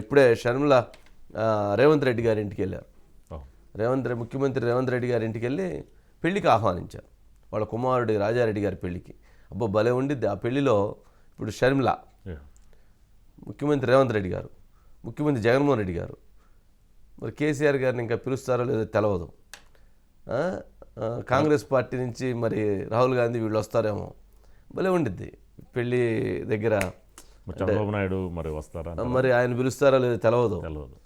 ఇప్పుడే షర్మిల రేవంత్ రెడ్డి గారి ఇంటికి వెళ్ళారు. రేవంత్ రెడ్డి ముఖ్యమంత్రి రేవంత్ రెడ్డి గారి ఇంటికి వెళ్ళి పెళ్ళికి ఆహ్వానించారు. వాళ్ళ కుమారుడు రాజారెడ్డి గారి పెళ్ళికి. అబ్బో భలే ఉండిద్ది. ఆ పెళ్ళిలో ఇప్పుడు షర్మిల. ముఖ్యమంత్రి రేవంత్ రెడ్డి గారు ముఖ్యమంత్రి జగన్మోహన్ రెడ్డి గారు. మరి కేసీఆర్ గారిని ఇంకా పిలుస్తారో లేదో తెలవదు. కాంగ్రెస్ పార్టీ నుంచి మరి రాహుల్ గాంధీ వీళ్ళు వస్తారేమో. భలే ఉండిద్ది. పెళ్ళి దగ్గర చంద్రబాబు నాయుడు మరి వస్తారా మరి ఆయన పిలుస్తారో లేదో తెలవదు. తెలియదు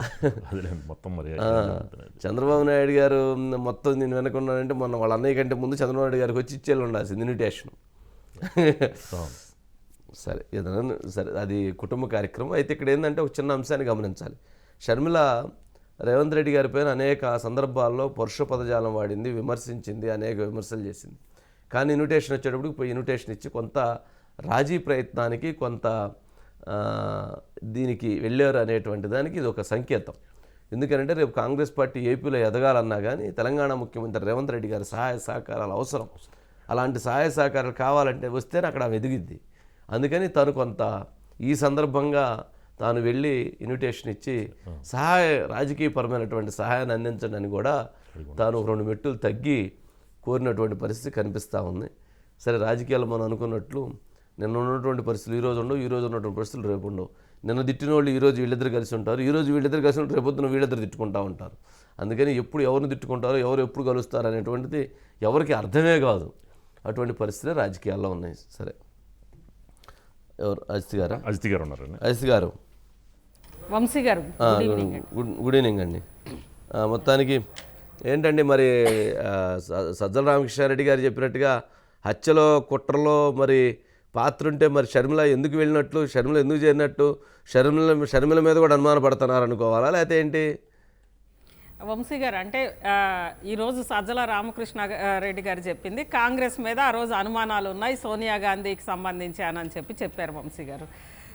మొత్తం మరి చంద్రబాబు నాయుడు గారు మొత్తం నేను వెనకున్నానంటే మొన్న వాళ్ళ అన్నయ్య కంటే ముందు చంద్రబాబు నాయుడు గారికి వచ్చి ఇచ్చేళ్ళు ఉండాల్సింది ఇన్విటేషన్. సరే ఏదైనా సరే అది కుటుంబ కార్యక్రమం. అయితే ఇక్కడ ఏంటంటే ఒక చిన్న అంశాన్ని గమనించాలి. షర్మిల రేవంత్ రెడ్డి గారి పైన అనేక సందర్భాల్లో పరుష పదజాలం వాడింది విమర్శించింది అనేక విమర్శలు చేసింది. కానీ ఇన్విటేషన్ వచ్చేటప్పుడు పోయి ఇన్విటేషన్ ఇచ్చి కొంత రాజీ ప్రయత్నానికి కొంత దీనికి వెళ్ళారు అనేటువంటి దానికి ఇది ఒక సంకేతం. ఎందుకంటే రేపు కాంగ్రెస్ పార్టీ ఏపీలో ఎదగాలన్నా కానీ తెలంగాణ ముఖ్యమంత్రి రేవంత్ రెడ్డి గారి సహాయ సహకారాలు అవసరం. అలాంటి సహాయ సహకారాలు కావాలంటే వస్తేనే అక్కడ ఆమె ఎదిగిద్ది. అందుకని తను కొంత ఈ సందర్భంగా తాను వెళ్ళి ఇన్విటేషన్ ఇచ్చి సహాయ రాజకీయపరమైనటువంటి సహాయాన్ని అందించండి కూడా తాను రెండు మెట్టులు తగ్గి కోరినటువంటి పరిస్థితి కనిపిస్తూ ఉంది. సరే రాజకీయాలు మనం అనుకున్నట్లు నిన్న ఉన్నటువంటి పరిస్థితులు ఈ రోజు ఉండవు ఈ రోజు ఉన్నటువంటి పరిస్థితులు రేపు ఉండవు. నిన్న తిట్టిన వాళ్ళు ఈ రోజు వీళ్ళిద్దరు కలిసి ఉంటారు ఈ రోజు వీళ్ళిద్దరు కలిసి ఉంటారు రేపొద్దున వీళ్ళిద్దరు తిట్టుకుంటూ ఉంటారు. అందుకని ఎప్పుడు ఎవరిని తిట్టుకుంటారో ఎవరు ఎప్పుడు కలుస్తారు అనేటువంటిది ఎవరికి అర్థమే కాదు. అటువంటి పరిస్థితులే రాజకీయాల్లో ఉన్నాయి. సరే. ఎవరు? అజిత్ గారా? అజిత్ గారు ఉన్నారండి. అజిత్ గారు. వంశీ గారు గుడ్ గుడ్ ఈవినింగ్ అండి. మొత్తానికి ఏంటండి మరి సజ్జల రామకృష్ణారెడ్డి గారు చెప్పినట్టుగా హత్యలో కుట్రలో మరి పాత్ర ఉంటే మరి షర్మిల ఎందుకు వెళ్ళినట్లు? షర్మిల ఎందుకు చేరినట్టు? షర్మిల షర్మిల మీద కూడా అనుమాన పడుతున్నారు అనుకోవాలా లేకపోతే ఏంటి? వంశీ గారు అంటే ఈరోజు సజ్జల రామకృష్ణ రెడ్డి గారు చెప్పింది. కాంగ్రెస్ మీద ఆ రోజు అనుమానాలు ఉన్నాయి సోనియా గాంధీకి సంబంధించి అని చెప్పి చెప్పారు వంశీ గారు.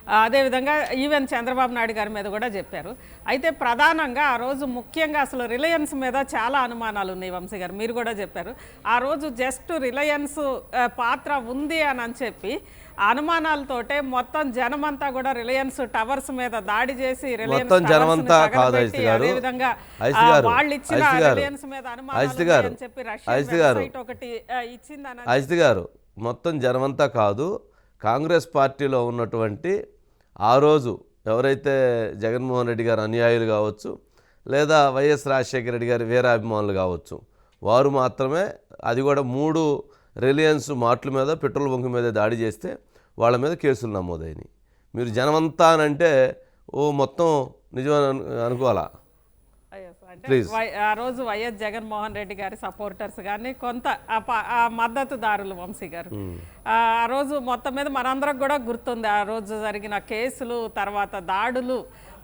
అదేవిధంగా ఈవెన్ చంద్రబాబు నాయుడు గారి మీద కూడా చెప్పారు. అయితే ప్రధానంగా ఆ రోజు ముఖ్యంగా అసలు రిలయన్స్ మీద చాలా అనుమానాలు ఉన్నాయి వంశీ గారు. మీరు కూడా చెప్పారు. ఆ రోజు జస్ట్ రిలయన్స్ పాత్ర ఉంది అని అని చెప్పి అనుమానాలతోటే మొత్తం జనమంతా కూడా రిలయన్స్ టవర్స్ మీద దాడి చేసి రిలయన్స్ జనమంతా కాదు అదేవిధంగా వాళ్ళు ఇచ్చిన రిలయన్స్ మీద అనుమానాలు ఉన్నాయని చెప్పి వెబ్సైట్ ఒకటి ఇచ్చిందని గారు మొత్తం జనమంతా కాదు. కాంగ్రెస్ పార్టీలో ఉన్నటువంటి ఆ రోజు ఎవరైతే జగన్మోహన్ రెడ్డి గారు అనుయాయులు కావచ్చు లేదా వైఎస్ రాజశేఖర రెడ్డి గారి వీరాభిమానులు కావచ్చు వారు మాత్రమే అది కూడా మూడు రిలయన్స్ మార్ట్ల మీద పెట్రోల్ బంక్ మీద దాడి చేస్తే వాళ్ళ మీద కేసులు నమోదైనవి మీరు జనమంతా అని అంటే ఓ మొత్తం నిజం అనుకోవాలా? అంటే ఆ రోజు వైఎస్ జగన్మోహన్ రెడ్డి గారి సపోర్టర్స్ కానీ కొంత ఆ మద్దతుదారులు వంశీ గారు. ఆ ఆ రోజు మొత్తం మీద మనందరం కూడా గుర్తుంది ఆ రోజు జరిగిన కేసులు తర్వాత దాడులు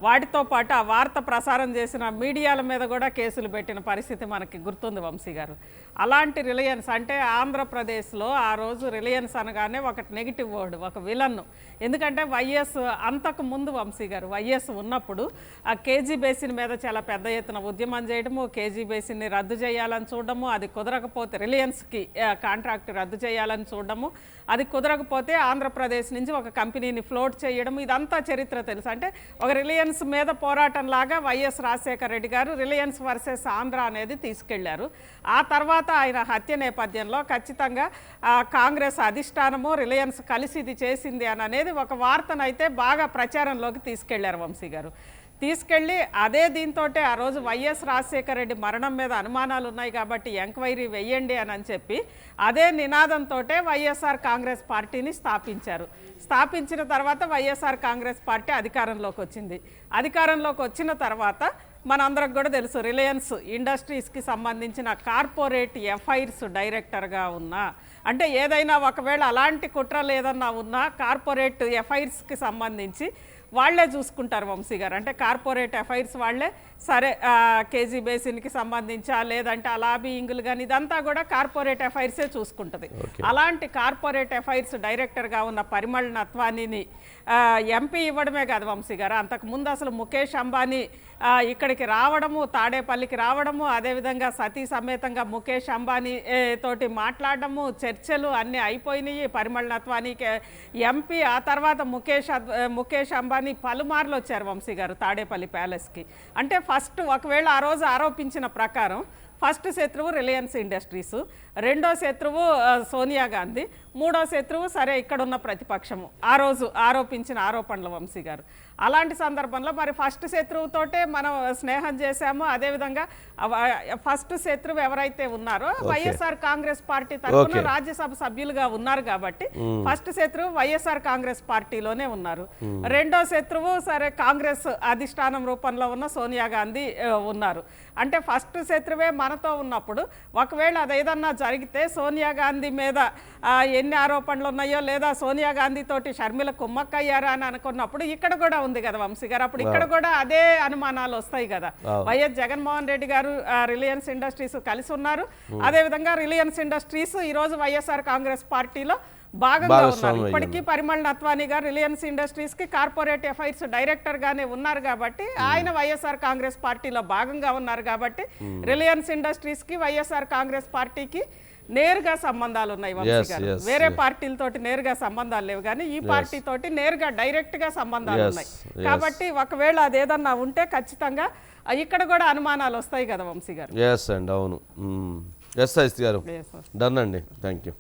వాటితో పాటు ఆ వార్త ప్రసారం చేసిన మీడియాల మీద కూడా కేసులు పెట్టిన పరిస్థితి మనకి గుర్తుంది వంశీ గారు. అలాంటి రిలయన్స్ అంటే ఆంధ్రప్రదేశ్లో ఆ రోజు రిలయన్స్ అనగానే ఒక నెగిటివ్ వర్డ్ ఒక విలన్. ఎందుకంటే వైఎస్ అంతకు ముందు వంశీ గారు వైఎస్ ఉన్నప్పుడు ఆ కేజీ బేసిన్ మీద చాలా పెద్ద ఎత్తున ఉద్యమం చేయడము కేజీ బేసిన్ని రద్దు చేయాలని చూడడము అది కుదరకపోతే రిలయన్స్కి కాంట్రాక్ట్ రద్దు చేయాలని చూడడము అది కుదరకపోతే ఆంధ్రప్రదేశ్ నుంచి ఒక కంపెనీని ఫ్లోట్ చేయడం ఇదంతా చరిత్ర తెలుసు. అంటే ఒక రిలయన్స్ మీద పోరాటం లాగా వైఎస్ రాజశేఖర రెడ్డి గారు రిలయన్స్ వర్సెస్ ఆంధ్ర అనేది తీసుకెళ్ళారు. ఆ తర్వాత ఆయన హత్య నేపథ్యంలో ఖచ్చితంగా కాంగ్రెస్ అధిష్టానము రిలయన్స్ కలిసి ఇది చేసింది అని అనేది ఒక వార్తనైతే బాగా ప్రచారంలోకి తీసుకెళ్ళారు వంశీ గారు. తీసుకెళ్ళి అదే దీంతో ఆ రోజు వైఎస్ రాజశేఖర రెడ్డి మరణం మీద అనుమానాలు ఉన్నాయి కాబట్టి ఎంక్వైరీ వెయ్యండి అని అని చెప్పి అదే నినాదంతో వైఎస్ఆర్ కాంగ్రెస్ పార్టీని స్థాపించారు. స్థాపించిన తర్వాత వైఎస్ఆర్ కాంగ్రెస్ పార్టీ అధికారంలోకి వచ్చింది. అధికారంలోకి వచ్చిన తర్వాత మనందరికి కూడా తెలుసు రిలయన్స్ ఇండస్ట్రీస్కి సంబంధించిన కార్పొరేట్ ఎఫ్ఐఆర్స్ డైరెక్టర్గా ఉన్నా అంటే ఏదైనా ఒకవేళ అలాంటి కుట్రలు ఏదన్నా ఉన్నా కార్పొరేట్ ఎఫ్ఐఆర్స్కి సంబంధించి వాళ్ళే చూసుకుంటారు వంశీ గారు. అంటే కార్పొరేట్ అఫైర్స్ వాళ్ళే సరే కేజీ బేసిన్కి సంబంధించా లేదంటే ఆ లాబీయింగ్లు కానీ ఇదంతా కూడా కార్పొరేట్ అఫైర్సే చూసుకుంటుంది. అలాంటి కార్పొరేట్ అఫైర్స్ డైరెక్టర్గా ఉన్న పరిమళ నత్వానీని ఎంపీ ఇవ్వడమే కాదు వంశీ గారు. అంతకుముందు అసలు ముఖేష్ అంబానీ ఇక్కడికి రావడము తాడేపల్లికి రావడము అదేవిధంగా సతీ సమేతంగా ముఖేష్ అంబానీ తోటి మాట్లాడడము చర్చలు అన్నీ అయిపోయినాయి. పరిమళ నత్వానీకి ఎంపీ ఆ తర్వాత ముఖేష్ ముఖేష్ అంబానీ పలుమార్లు వచ్చారు వంశీ గారు తాడేపల్లి ప్యాలెస్కి. అంటే ఫస్ట్ ఒకవేళ ఆ రోజు ఆరోపించిన ప్రకారం ఫస్ట్ శత్రువు రిలయన్స్ ఇండస్ట్రీస్ రెండో శత్రువు సోనియా గాంధీ మూడో శత్రువు సరే ఇక్కడున్న ప్రతిపక్షము. ఆ రోజు ఆరోపించిన ఆరోపణలు వంశీ గారు. అలాంటి సందర్భంలో మరి ఫస్ట్ శత్రువుతోటే మనం స్నేహం చేశాము. అదేవిధంగా ఫస్ట్ శత్రువు ఎవరైతే ఉన్నారో వైఎస్ఆర్ కాంగ్రెస్ పార్టీ తరఫున. రాజ్యసభ సభ్యులుగా ఉన్నారు కాబట్టి ఫస్ట్ శత్రువు వైఎస్ఆర్ కాంగ్రెస్ పార్టీలోనే ఉన్నారు. రెండో శత్రువు సరే కాంగ్రెస్ అధిష్టానం రూపంలో ఉన్న సోనియా గాంధీ ఉన్నారు. అంటే ఫస్ట్ శత్రువే మనతో ఉన్నప్పుడు ఒకవేళ అది ఏదన్నా జరిగితే సోనియా గాంధీ మీద ఎన్ని ఆరోపణలు ఉన్నాయో లేదా సోనియా గాంధీ తోటి షర్మిల కుమ్మక్కయ్యారా అని అనుకున్నప్పుడు ఇక్కడ కూడా ఉంది కదా వంశీ గారు. అప్పుడు ఇక్కడ కూడా అదే అనుమానాలు వస్తాయి కదా. వైఎస్ జగన్మోహన్ రెడ్డి గారు రిలయన్స్ ఇండస్ట్రీస్ కలిసి ఉన్నారు. అదేవిధంగా రిలయన్స్ ఇండస్ట్రీస్ ఈ రోజు వైఎస్ఆర్ కాంగ్రెస్ పార్టీలో భాగంగా ఉన్నారు. ఇప్పటికీ పరిమళ నత్వానీ గారు రిలయన్స్ ఇండస్ట్రీస్కి కార్పొరేట్ అఫైర్స్ డైరెక్టర్ గానే ఉన్నారు కాబట్టి ఆయన వైఎస్ఆర్ కాంగ్రెస్ పార్టీలో భాగంగా ఉన్నారు కాబట్టి రిలయన్స్ ఇండస్ట్రీస్కి వైఎస్ఆర్ కాంగ్రెస్ పార్టీకి నేరుగా సంబంధాలు ఉన్నాయి వంశీ గారు. వేరే పార్టీలతోటి నేరుగా సంబంధాలు లేవు కానీ ఈ పార్టీ తోటి నేరుగా డైరెక్ట్గా సంబంధాలు ఉన్నాయి. కాబట్టి ఒకవేళ అదేదన్నా ఉంటే ఖచ్చితంగా ఇక్కడ కూడా అనుమానాలు వస్తాయి కదా వంశీ గారు. ఎస్ అండి అవును. ఎస్ ఐస్ గారు. డన్ అండి. Thank you